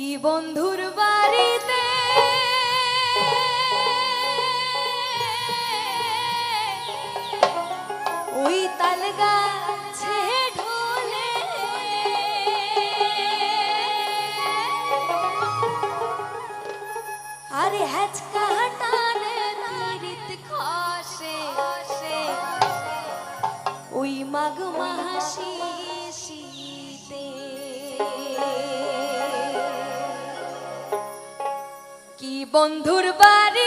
কি বন্ধুর বাড়িতে ওই তালগা বন্ধুর বাড়ি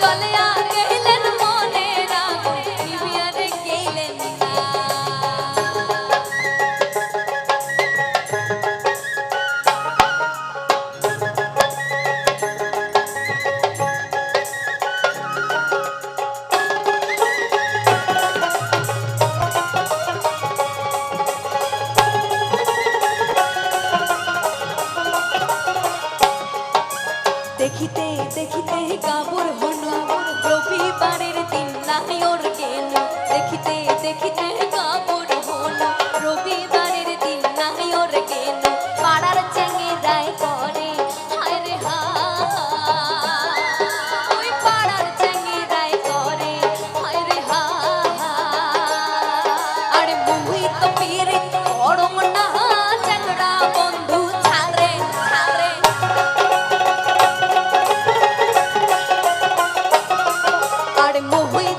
চলে আরে embora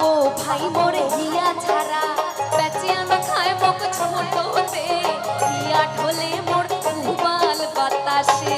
ও ভাই মোরে হিয়া ছাড়া। বেচিয়া না খায় মোক ছোট হতে। হিয়া ঢোলে মোর বাল বাতাসে।